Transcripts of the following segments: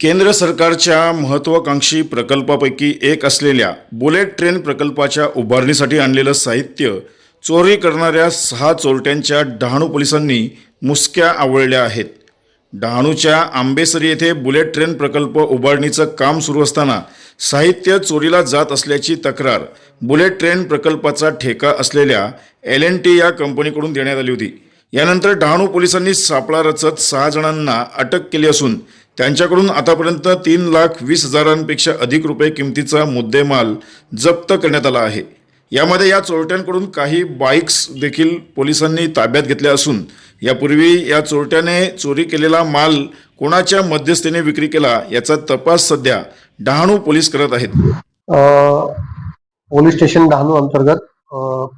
केंद्र सरकारच्या महत्त्वाकांक्षी प्रकल्पापैकी एक असलेल्या बुलेट ट्रेन प्रकल्पाच्या उभारणीसाठी आणलेलं साहित्य चोरी करणाऱ्या सहा चोरट्यांच्या डहाणू पोलिसांनी मुसक्या आवळल्या आहेत. डहाणूच्या आंबेसरी येथे बुलेट ट्रेन प्रकल्प उभारणीचं काम सुरू असताना साहित्य चोरीला जात असल्याची तक्रार बुलेट ट्रेन प्रकल्पाचा ठेका असलेल्या एल एन टी या कंपनीकडून देण्यात आली होती. यानंतर डहाणू पोलिसांनी सापळा रचत सहा जणांना अटक केली असून त्यांच्याकडून आतापर्यंत तीन लाख वीस हजारांपेक्षा अधिक रुपये किमतीचा मुद्देमाल जप्त करण्यात आला आहे. यामध्ये या चोरट्यांकडून काही बाईक्स देखील पोलिसांनी ताब्यात घेतल्या असून यापूर्वी या चोरट्याने चोरी केलेला माल कोणाच्या मध्यस्थीने विक्री केला याचा तपास सध्या डहाणू पोलीस करत आहेत. पोलीस स्टेशन डहाणू अंतर्गत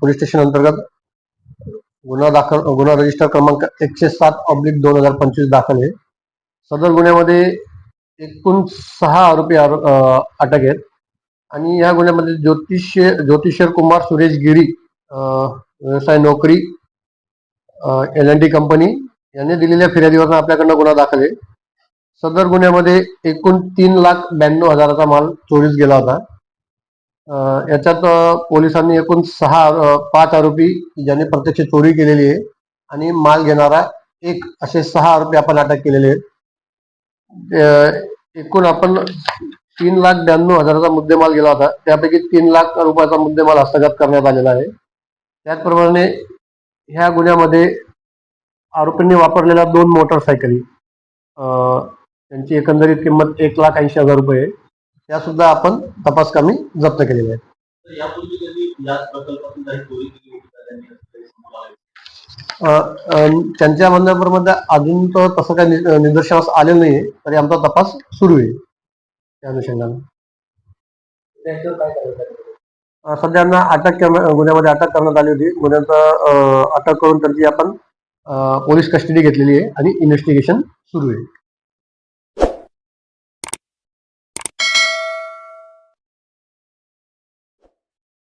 पोलीस स्टेशन अंतर्गत गुन्हा दाखल गुन्हा रजिस्टर क्रमांक एकशे सात ऑब्लिक दोन हजार पंचवीस दाखल आहे. सदर गुन्ह्यामध्ये एकूण सहा आरोपी आरो- अटक आहेत. आणि या गुन्ह्यामध्ये ज्योतिष ज्योतिषर कुमार सुरेश गिरी व्यवसाय नोकरी एल एन टी कंपनी यांनी दिलेल्या फिर्यादीवरून आपल्याकडनं गुन्हा दाखल आहे. सदर गुन्ह्यामध्ये एकूण तीन लाख ब्याण्णव हजाराचा माल चोरीस गेला होता. याच्यात पोलिसांनी एकूण सहा पाच आरोपी ज्यांनी प्रत्यक्ष चोरी केलेली आहे. आणि माल घेणारा एक असे सहा आरोपी आपण अटक केलेले आहेत. एकूण आपण तीन लाख ब्याण्णव हजाराचा मुद्देमाल गेला होता. त्यापैकी तीन लाख रुपयाचा मुद्देमाल हस्तगत करण्यात आलेला आहे. त्याचप्रमाणे ह्या गुन्ह्यामध्ये आरोपींनी वापरलेल्या दोन मोटरसायकली त्यांची एकंदरीत किंमत एक लाख ऐंशी हजार रुपये त्या सुद्धा आपण तपास कामी जप्त केलेल्या आहेत. त्यांच्या म्हणण्याप्रमाणे अजून तर तसं काही निदर्शनास आलेलं नाहीये. तरी आमचा तपास सुरू आहे. त्या अनुषंगाने. त्यांच्यावर काय करायचं आहे? अ, सध्या त्यांना अटक गुन्ह्यामध्ये अटक करण्यात आली होती. गुन्ह्याचं अटक करून त्यांची आपण पोलीस कस्टडी घेतलेली आहे आणि इन्व्हेस्टिगेशन सुरू आहे.